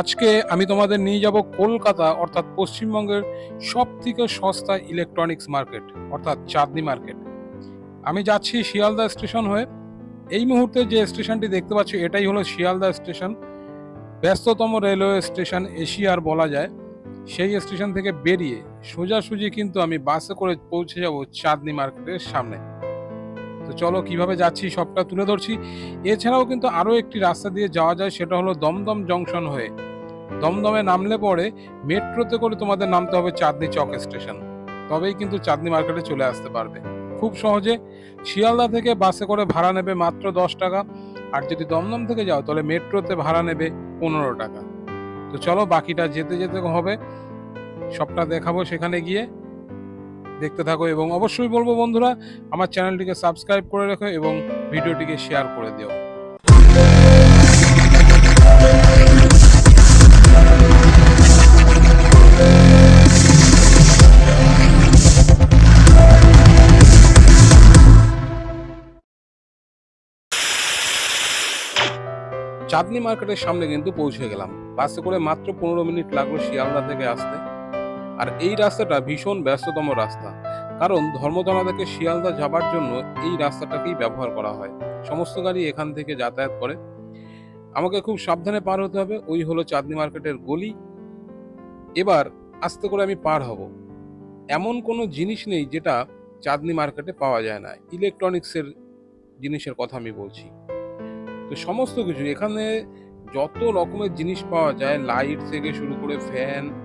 আজকে আমি তোমাদের নিয়ে যাব কলকাতা, অর্থাৎ পশ্চিমবঙ্গের সব থেকে সস্তা ইলেকট্রনিক্স মার্কেট অর্থাৎ চাঁদনি মার্কেট আমি যাচ্ছি শিয়ালদা স্টেশন হয়ে। এই মুহূর্তে যে স্টেশনটি দেখতে পাচ্ছি, এটাই হলো শিয়ালদা স্টেশন ব্যস্ততম রেলওয়ে স্টেশন এশিয়ার বলা যায়। সেই স্টেশন থেকে বেরিয়ে সোজাসুজি কিন্তু আমি বাসে করে পৌঁছে যাব চাঁদনি মার্কেটের সামনে। তো চলো কীভাবে যাচ্ছি সবটা তুলে ধরছি। এছাড়াও কিন্তু আরও একটি রাস্তা দিয়ে যাওয়া যায়, সেটা হলো দমদম জংশন হয়ে। দমদমে নামলে পরে মেট্রোতে করে তোমাদের নামতে হবে চাঁদনি চক স্টেশন। তবেই কিন্তু চাঁদনি মার্কেটে চলে আসতে পারবে। খুব সহজে শিয়ালদা থেকে বাসে করে ভাড়া নেবে মাত্র দশ টাকা, আর যদি দমদম থেকে যাও তাহলে মেট্রোতে ভাড়া নেবে পনেরো টাকা। তো চলো বাকিটা যেতে যেতে হবে, সবটা দেখাবো সেখানে গিয়ে। দেখতে থাকো এবং অবশ্যই বলব বন্ধুরা, আমার চ্যানেলটিকে সাবস্ক্রাইব করে রেখো এবং ভিডিওটিকে শেয়ার করে দিও। চাঁদনি মার্কেটের সামনে কিন্তু পৌঁছে গেলাম। বাসে করে মাত্র পনেরো মিনিট লাগল শিয়ালদা থেকে আসতে। আর এই রাস্তাটা ভীষণ ব্যস্ততম রাস্তা। কারণ ধর্মতলা থেকে শিয়ালদা যাবার জন্য এই রাস্তাটাকেই ব্যবহার করা হয়। সমস্ত গাড়ি এখান থেকে যাতায়াত করে। আমাকে খুব সাবধানে পার হতে হবে। ওই হলো চাঁদনি মার্কেটের গলি। এবার আস্তে করে আমি পার হব। এমন কোনো জিনিস নেই যেটা চাঁদনি মার্কেটে পাওয়া যায় না। ইলেকট্রনিক্সের জিনিসের কথা আমি বলছি। তো সমস্ত কিছু। এখানে যত রকমের জিনিস পাওয়া যায়। লাইট থেকে শুরু করে ফ্যান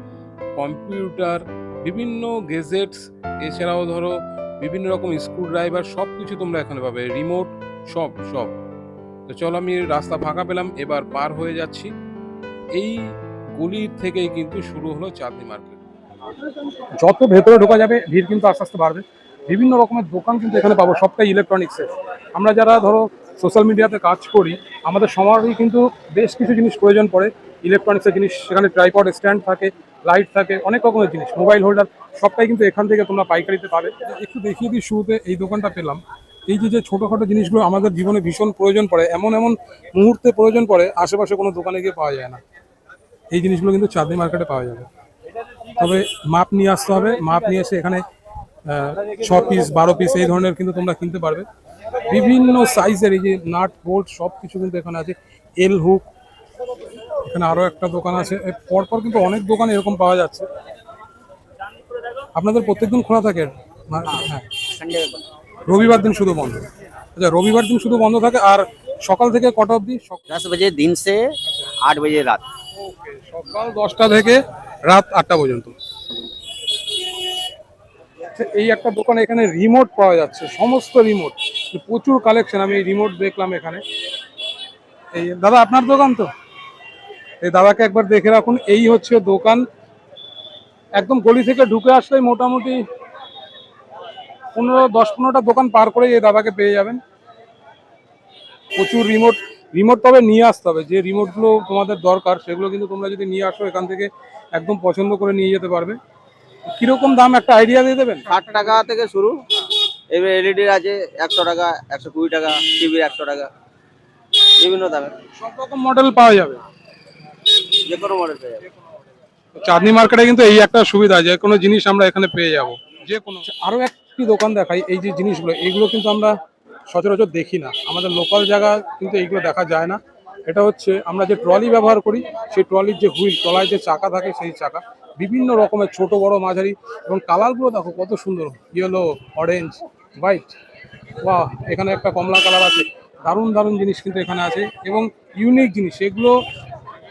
কম্পিউটার, বিভিন্ন গেজেটস, এছাড়াও ধরো বিভিন্ন রকম স্ক্রু ড্রাইভার সব কিছু তোমরা এখানে পাবে। রিমোট সব সব। তো চলো আমি রাস্তা ফাঁকা পেলাম, এবার পার হয়ে যাচ্ছি। এই গলির থেকেই কিন্তু শুরু হলো চাঁদনি মার্কেট। যত ভেতরে ঢোকা যাবে, ভিড় কিন্তু আস্তে আস্তে বাড়বে। বিভিন্ন রকমের দোকান কিন্তু এখানে পাবো, সবটাই ইলেকট্রনিক্সের আমরা যারা ধরো সোশ্যাল মিডিয়াতে কাজ করি, আমাদের সবারই কিন্তু বেশ কিছু জিনিস প্রয়োজন পড়ে। ইলেকট্রনিক্সের জিনিস, সেখানে ট্রাইপড স্ট্যান্ড থাকে লাইট থাকে, অনেক রকমের জিনিস মোবাইল হোল্ডার সবটাই কিন্তু এখান থেকে তোমরা পাইকারিতে পাবে। একটু দেখিয়ে দিই শুরুতে, এই দোকানটা পেলাম। এই যে যে ছোটোখাটো জিনিসগুলো আমাদের জীবনে ভীষণ প্রয়োজন পড়ে, এমন এমন মুহূর্তে প্রয়োজন পড়ে, আশেপাশে কোনো দোকানে গিয়ে পাওয়া যায় না। এই জিনিসগুলো কিন্তু চাঁদনি মার্কেটে পাওয়া যাবে। তবে মাপ নিয়ে আসতে হবে, মাপ নিয়ে এসে এখানে ছ পিস বারো পিস এই ধরনের কিন্তু তোমরা কিনতে পারবে। বিভিন্ন সাইজের এই যে নাট বোল্ট সব কিছু কিন্তু এখানে আছে। এল হুক এখানে আরো একটা দোকান আছে এর পরপর কিন্তু অনেক দোকান এরকম পাওয়া যাচ্ছে আপনাদের প্রত্যেকদিন খোলা থাকে না? হ্যাঁ রবিবার দিন শুধু বন্ধ আচ্ছা রবিবার দিন শুধু বন্ধ থাকে আর সকাল থেকে কটা অবধি সক- दस बजे दिन से आठ बजे रात সকাল দশটা থেকে রাত আটটা পর্যন্ত আচ্ছা, এই একটা দোকানে এখানে রিমোট পাওয়া যাচ্ছে সমস্ত রিমোট প্রচুর কালেকশন আমি রিমোট দেখলাম এখানে এই দাদা আপনার দোকান তো এই দাদাকে একবার দেখে রাখুন এই হচ্ছে দোকান। একদম গলি থেকে ঢুকে আসলেই মোটামুটি পনেরো দশ পনেরোটা দোকান পার করে এই দাদাকে পেয়ে যাবেন। প্রচুর রিমোট রিমোট তবে নিয়ে আসতে হবে যে রিমোটগুলো তোমাদের দরকার সেগুলো কিন্তু তোমরা যদি নিয়ে আসো এখান থেকে একদম পছন্দ করে নিয়ে যেতে পারবে। কীরকম দাম একটা আইডিয়া দিয়ে দেবেন? ষাট টাকা থেকে শুরু। এবার এলইডির আছে একশো টাকা একশো কুড়ি টাকা টিভির একশো টাকা বিভিন্ন দামের। সব রকম মডেল পাওয়া যাবে। যে কোনো মডেল পেয়ে যাবে। চাঁদনি মার্কেটে কিন্তু এই একটা সুবিধা যে কোনো জিনিস আমরা এখানে পেয়ে যাব। যে কোনো আরও একটি দোকান দেখাই এই যে জিনিসগুলো এইগুলো কিন্তু আমরা সচরাচর দেখি না। আমাদের লোকাল জায়গা কিন্তু এইগুলো দেখা যায় না। এটা হচ্ছে আমরা যে ট্রলি ব্যবহার করি সেই ট্রলির যে হুইল তলায় যে চাকা থাকে সেই চাকা। বিভিন্ন রকমের ছোট বড় মাঝারি এবং কালারগুলো দেখো কত সুন্দর। ইয়েলো অরেঞ্জ হোয়াইট বাহ এখানে একটা কমলা কালার আছে। দারুণ দারুণ জিনিস কিন্তু এখানে আছে এবং ইউনিক জিনিস এগুলো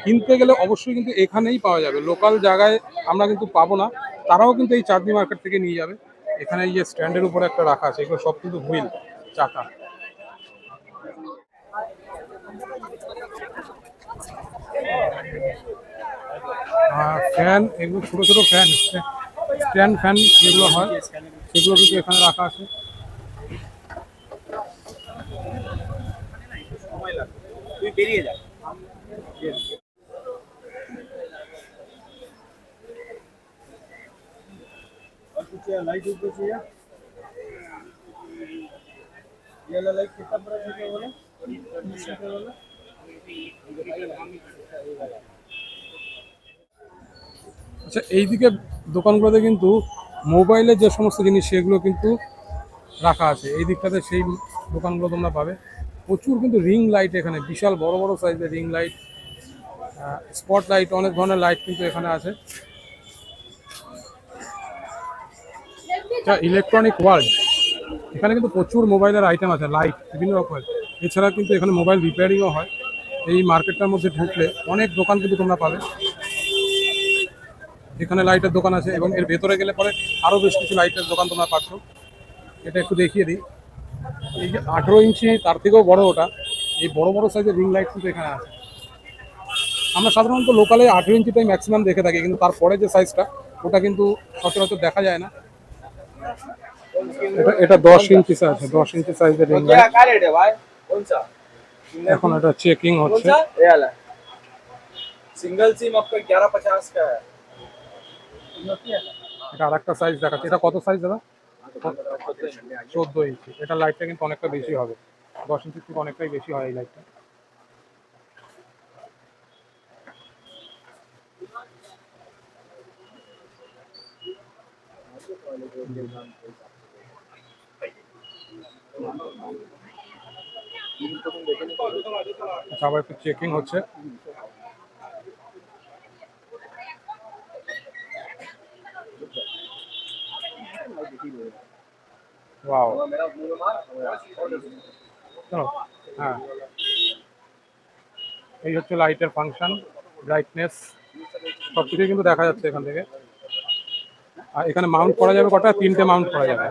কিনতে গেলে অবশ্যই কিন্তু এখানেই পাওয়া যাবে। লোকাল জায়গায় আমরা কিন্তু পাবো না। তারাও কিন্তু এই চাঁদনি মার্কেট থেকে নিয়ে যাবে। এখানে এই যে স্ট্যান্ডের উপরে একটা রাখা আছে, এগুলো সব কিন্তু হুইল, চাকা। ফ্যান, এগুলো ছোট ছোট ফ্যান, স্ট্যান্ড ফ্যান যেগুলো হয়, সেগুলো কিন্তু এখানে রাখা আছে। বেরিয়ে যা लाइट ऊपर से या ये वाला लाइट कितना प्राइस है बोले वाला আচ্ছা এইদিকে দোকানগুলোতে কিন্তু মোবাইলের যে সমস্ত জিনিস সেগুলো কিন্তু রাখা আছে এই দিকটাতে সেই দোকানগুলো তোমরা পাবে প্রচুর কিন্তু রিং লাইট এখানে বিশাল বড় বড় সাইজের রিং লাইট স্পট লাইট অনেক ধরনের লাইট কিন্তু এখানে আছে ইলেকট্রনিক ওয়ার্ল্ড এখানে কিন্তু প্রচুর মোবাইলের আইটেম আছে লাইট বিভিন্ন রকমের। এছাড়া কিন্তু এখানে মোবাইল রিপেয়ারিংও হয়। এই মার্কেটটার মধ্যে ঢুকলে অনেক দোকান কিন্তু তোমরা পাবে। এখানে লাইটের দোকান আছে এবং এর ভেতরে গেলে পরে আরও বেশ কিছু লাইটের দোকান তোমরা পাচ্ছ। এটা একটু দেখিয়ে দিই। এই যে আঠেরো ইঞ্চি, তার থেকেও বড় ওটা। এই বড় বড় সাইজের রিং লাইট কিন্তু এখানে আছে। আমরা সাধারণত লোকালে আঠেরো ইঞ্চিটাই ম্যাক্সিমাম দেখে থাকি, কিন্তু তারপরে যে সাইজটা ওটা কিন্তু সচরাচর দেখা যায় না। এটা এটা দশ ইঞ্চি সাইজ দশ ইঞ্চি সাইজের রিং এখন এটা চেকিং হচ্ছে। সিঙ্গেল সিম আপনার 1150 কা কা এটা আরেকটা সাইজ দেখাচ্ছে। এটা কত সাইজ দাদা? চোদ্দ ইঞ্চি। এটা লাইটটা কিন্তু অনেকটা বেশি হবে। দশ ইঞ্চি থেকে অনেকটাই বেশি হয় এই লাইটটা আচ্ছা আবার একটু চেকিং হচ্ছে। ওয়াও হ্যাঁ। এই হচ্ছে লাইটের ফাংশন ব্রাইটনেস সব কিছুই কিন্তু দেখা যাচ্ছে এখান থেকে। আর এখানে মাউন্ট করা যাবে কটা? তিনটে মাউন্ট করা যাবে।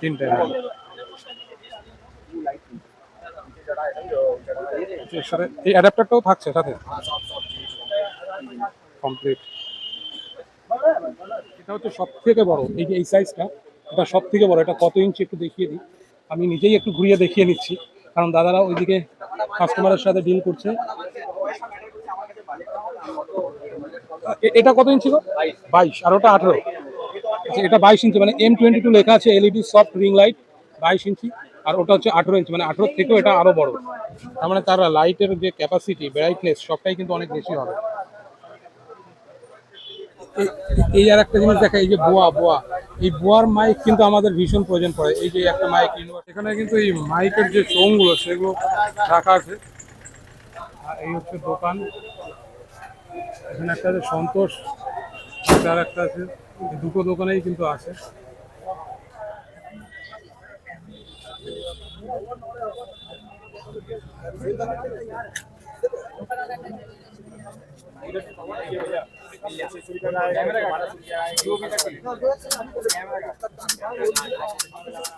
তিনটে সাথে এই অ্যাডাপ্টারটাও থাকছে সাথে? কমপ্লিট এটা হচ্ছে সব থেকে বড়। এই যে এই সাইজটা এটা সব থেকে বড়। এটা কত ইঞ্চি একটু দেখিয়ে দিই। আমি নিজেই একটু ঘুরিয়ে দেখিয়ে নিচ্ছি। কারণ দাদারা ওইদিকে কাস্টমারের সাথে ডিল করছে। এটা কত ইঞ্চি গো বাইশ। আর ওটা আঠেরো। আচ্ছা এটা বাইশ ইঞ্চি মানে এম টোয়েন্টি টু লেখা আছে এলইডি সফট রিং লাইট বাইশ ইঞ্চি, আর ওটা হচ্ছে আঠেরো ইঞ্চি মানে আঠেরো থেকেও এটা আরও বড়। তার মানে তার লাইটের যে ক্যাপাসিটি ব্রাইটনেস সবটাই কিন্তু অনেক বেশি হবে। এই- আর একটা জিনিস দেখা, এই যে বোয়া বোয়া, এই বোয়ার মাইক কিন্তু আমাদের ভীষণ প্রয়োজন পড়ে। এই যে একটা মাইক এখানে কিন্তু এই মাইকের যে চোঙগুলো, সেগুলো রাখা আছে। আর এই হচ্ছে দোকান। এখানে একটা সন্তোষ। তার একটা আছে দুটো দোকানেই কিন্তু আছে।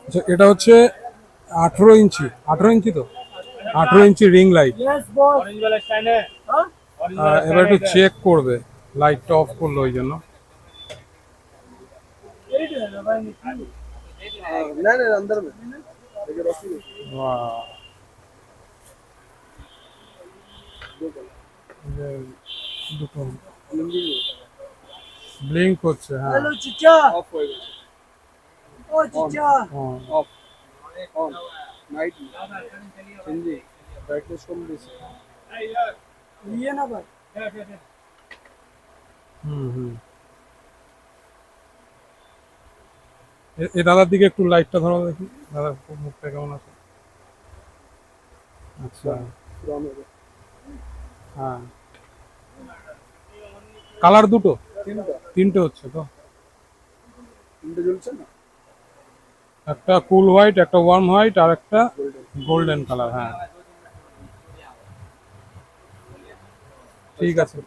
আচ্ছা, এটা হচ্ছে আঠেরো ইঞ্চি। আঠেরো ইঞ্চি তো? আঠেরো ইঞ্চি রিং লাইট। এবার একটু চেক করবে। লাইটটা অফ করল ওই জন্য। ব্লিঙ্ক করছে হ্যাঁ। অফ হয়ে গেছে। অফ নাইট হিন্দি ব্রাইটনেস কম ইয়ে না ভাই এ দাদার দিকে একটু লাইটটা ধরো দেখি। দাদার মুখটা কেমন আছে? আচ্ছা। হ্যাঁ। কালার দুটো? তিনটে হচ্ছে তো? একটা কুল হোয়াইট একটা ওয়ার্ম হোয়াইট আর একটা গোল্ডেন কালার হ্যাঁ। ঠিক আছে।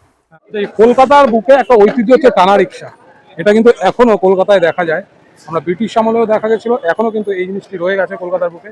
কলকাতার বুকে একটা ঐতিহ্য হচ্ছে টানা রিক্সা। এটা কিন্তু এখনও কলকাতায় দেখা যায়। আমরা ব্রিটিশ আমলেও দেখা গেছিল, এখনও কিন্তু এই জিনিসটি রয়ে গেছে কলকাতার বুকে।